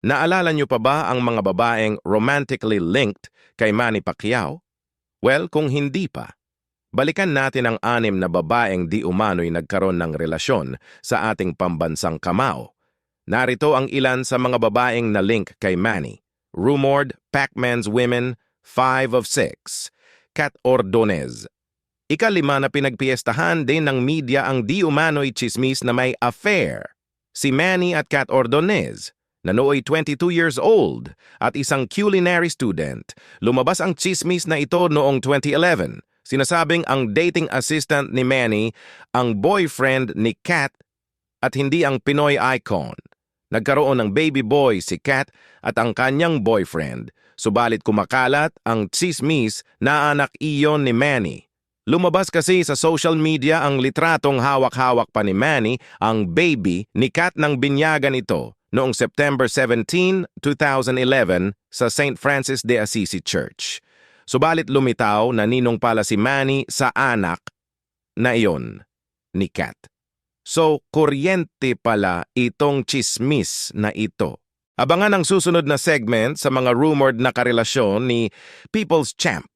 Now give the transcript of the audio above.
Naalala niyo pa ba ang mga babaeng romantically linked kay Manny Pacquiao? Well, kung hindi pa, balikan natin ang anim na babaeng di umano'y nagkaroon ng relasyon sa ating pambansang kamao. Narito ang ilan sa mga babaeng na link kay Manny. Rumored Pac-Man's Women, 5 of 6. Kat Ordonez. Ikalima na pinagpiestahan din ng media ang di umano'y chismis na may affair. Si Manny at Kat Ordonez, na nooy 22 years old at isang culinary student. Lumabas ang chismis na ito noong 2011. Sinasabing ang dating assistant ni Manny ang boyfriend ni Kat at hindi ang Pinoy icon. Nagkaroon ng baby boy si Kat at ang kanyang boyfriend, subalit kumakalat ang chismis na anak iyon ni Manny. Lumabas kasi sa social media ang litratong hawak-hawak pa ni Manny ang baby ni Kat ng binyagan ito noong September 17, 2011 sa St. Francis de Assisi Church. Subalit lumitaw na ninong pala si Manny sa anak na iyon ni Kat. So, kuryente pala itong chismis na ito. Abangan ang susunod na segment sa mga rumored na karelasyon ni People's Champ.